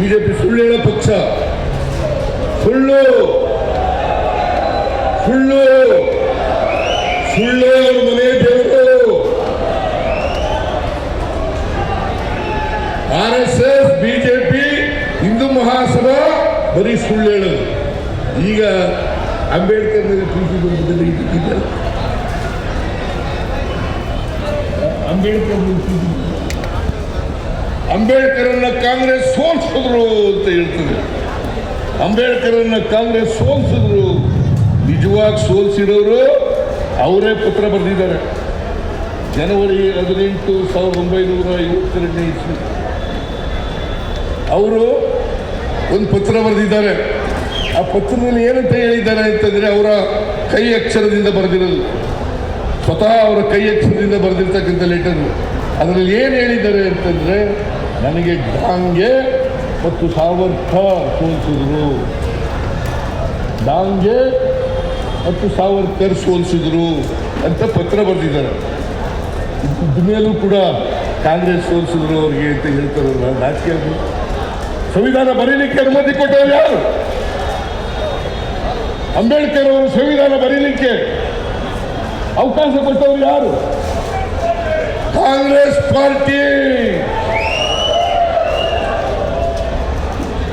BJP ಸುಳ್ಳು ಪಕ್ಷ. ಸುಳ್ಳು. ಸುಳ್ಳು. ಸುಳ್ಳೇ ಮನೆ ದೇವರು. R S S, BJP, Hindu Mahasabha ಬರೀ ಸುಳ್ಳು ಈಗ ಅಂಬೇಡ್ಕರ್ ಪ್ರೀತಿ ಇದಕ್ಕಿದ್ದಲ್ಲ. ಅಂಬೇಡ್ಕರ್ ಪ್ರೀತಿ. ಅಂಬೇಡ್ಕರನ್ನ ಕಾಂಗ್ರೆಸ್ ಸೋಲ್ಸಿದ್ರು ಅಂತ ಹೇಳ್ತದೆ. ಅಂಬೇಡ್ಕರನ್ನ ಕಾಂಗ್ರೆಸ್ ಸೋಲ್ಸಿದ್ರು. ನಿಜವಾಗಿ ಸೋಲ್ಸಿರೋರು ಅವರೇ ಪತ್ರ ಬರೆದಿದ್ದಾರೆ. ಜನವರಿ ಹದಿನೆಂಟು ಸಾವಿರದ ಒಂಬೈನೂರ ಐವತ್ತೆರಡನೇ ಇಸ್ವಿ. ಅವರು ಒಂದು ಪತ್ರ ಬರೆದಿದ್ದಾರೆ. ಆ ಪತ್ರದಲ್ಲಿ ಏನಂತ ಹೇಳಿದ್ದಾರೆ ಅಂತಂದ್ರೆ ಅವರ ಕೈ ಅಕ್ಷರದಿಂದ ಬರೆದಿರೋದು. ಸ್ವತಃ ಅವರ ಕೈ ಅಕ್ಷರದಿಂದ ಬರೆದಿರ್ತಕ್ಕಂಥ ಲೆಟರ್. ಅದರಲ್ಲಿ ಏನು ಹೇಳಿದ್ದಾರೆ ಅಂತಂದ್ರೆ ನನಗೆ ಡಾಂಗೆ ಮತ್ತು ಸಾವರ್ಥ ಸೋಲಿಸಿದ್ರು. ಡಾಂಗೆ ಮತ್ತು ಸಾವರ್ಕರ್ ಸೋಲಿಸಿದ್ರು ಅಂತ ಪತ್ರ ಬರೆದಿದ್ದಾರೆ. ಇದ್ಮೇಲೂ ಕೂಡ ಕಾಂಗ್ರೆಸ್ ಸೋಲಿಸಿದ್ರು ಅವ್ರಿಗೆ ಅಂತ ಹೇಳ್ತಾರಲ್ಲ ಅದು. ಸಂವಿಧಾನ ಬರೀಲಿಕ್ಕೆ ಅನುಮತಿ ಕೊಟ್ಟವರು ಯಾರು? ಅಂಬೇಡ್ಕರ್ ಅವರು ಸಂವಿಧಾನ ಬರೀಲಿಕ್ಕೆ ಅವಕಾಶ ಕೊಟ್ಟವರು ಯಾರು? ಕಾಂಗ್ರೆಸ್ ಪಾರ್ಟಿ!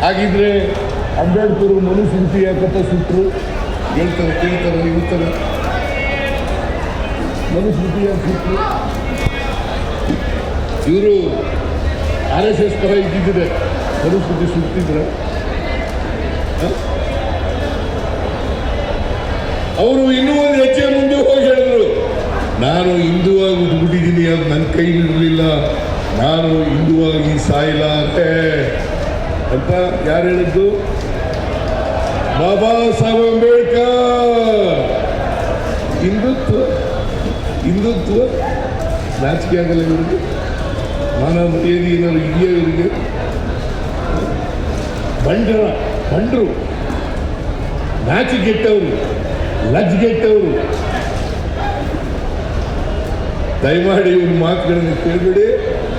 ಹಾಗಿದ್ರೆ ಅಂಬೇಡ್ಕರ್ ಮನುಸ್ಮೃತಿ ಯಾಕಪ್ಪ ಸುಟ್ಟರು ಹೇಳ್ತಾರೆ, ಕೇಳ್ತಾರೆ ಇರ್ತಾರೆ ಮನುಸ್ಮೃತಿ ಸುಟ್ಟರು ಇವರು ಆರ್ ಎಸ್ ಎಸ್ ಪರ ಇದ್ದಿದ್ರೆ ಮನುಸ್ಮೃತಿ ಸುತ್ತಿದ್ರೆ. ಅವರು ಇನ್ನೂ ಒಂದು ಹೆಜ್ಜೆ ಮುಂದೆ ಹೋಗಿ ಹೇಳಿದ್ರು, ನಾನು ಹಿಂದುವಾಗಿ ಉದ್ಬಿಟ್ಟಿದ್ದೀನಿ ಅದು ನನ್ನ ಕೈ ಬಿಡಲಿಲ್ಲ ನಾನು ಹಿಂದುವಾಗಿ ಸಾಯಿಲ್ಲ ಅಂತ. ಯಾರು ಹೇಳಿದ್ದು? ಬಾಬಾ ಸಾಹೇಬ್ ಅಂಬೇಡ್ಕರ್. ಹಿಂದುತ್ವ ಹಿಂದುತ್ವ ನಾಚಿಕೆ ಆಗಲ್ಲ ಇವರಿಗೆ. ಮಾನವ ಮರ್ಯಾದೆ ಏನಾದ್ರು ಇದೆಯಾ ಇವರಿಗೆ? ಬಂಡರ, ಬಂಡ್ರು. ನಾಚಿಗೆಟ್ಟವರು ಲಜ್ಗೆಟ್ಟವರು ದಯಮಾಡಿ ಇವ್ರ ಮಾತುಗಳನ್ನು ಕೇಳಬೇಡಿ.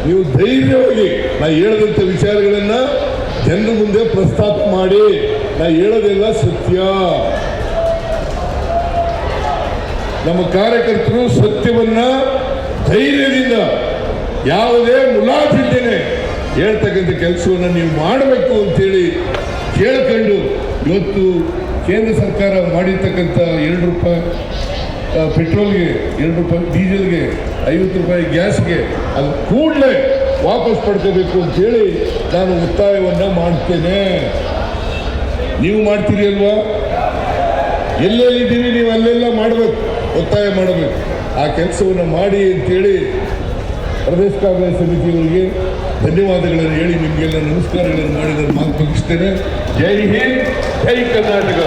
ನೀವು ಧೈರ್ಯವಾಗಿ ನಾ ಹೇಳದಂಥ ವಿಚಾರಗಳನ್ನ ಜನರ ಮುಂದೆ ಪ್ರಸ್ತಾಪ ಮಾಡಿ, ನಾ ಹೇಳೋದೆಲ್ಲ ಸತ್ಯ. ನಮ್ಮ ಕಾರ್ಯಕರ್ತರು ಸತ್ಯವನ್ನ ಧೈರ್ಯದಿಂದ ಯಾವುದೇ ಮುಲಾಜಿದ್ದೇನೆ ಹೇಳ್ತಕ್ಕಂಥ ಕೆಲಸವನ್ನು ನೀವು ಮಾಡಬೇಕು ಅಂತೇಳಿ ಕೇಳ್ಕೊಂಡು ಇವತ್ತು ಕೇಂದ್ರ ಸರ್ಕಾರ ಮಾಡಿರ್ತಕ್ಕಂಥ ಎರಡು ರೂಪಾಯಿ ಪೆಟ್ರೋಲ್ಗೆ ಎರಡು ರೂಪಾಯಿ, ಡೀಸೆಲ್ಗೆ ಐವತ್ತು ರೂಪಾಯಿ ಗ್ಯಾಸ್ಗೆ, ಅದು ಕೂಡಲೇ ವಾಪಸ್ ಪಡ್ಕೋಬೇಕು ಅಂತೇಳಿ ನಾನು ಒತ್ತಾಯವನ್ನು ಮಾಡ್ತೇನೆ. ನೀವು ಮಾಡ್ತೀರಿ ಅಲ್ವಾ? ಎಲ್ಲೆಲ್ಲಿದ್ದೀರಿ ನೀವು ಅಲ್ಲೆಲ್ಲ ಮಾಡಬೇಕು, ಒತ್ತಾಯ ಮಾಡಬೇಕು. ಆ ಕೆಲಸವನ್ನು ಮಾಡಿ ಅಂತೇಳಿ ಪ್ರದೇಶ ಕಾಂಗ್ರೆಸ್ ಸಮಿತಿಯವರಿಗೆ ಧನ್ಯವಾದಗಳನ್ನು ಹೇಳಿ ನಿಮಗೆಲ್ಲ ನಮಸ್ಕಾರಗಳನ್ನು ಮಾಡಿದ ನಾನು ಮಾತು ಮುಗಿಸ್ತೇನೆ. ಜೈ ಹಿಂದ್, ಜೈ ಕರ್ನಾಟಕ.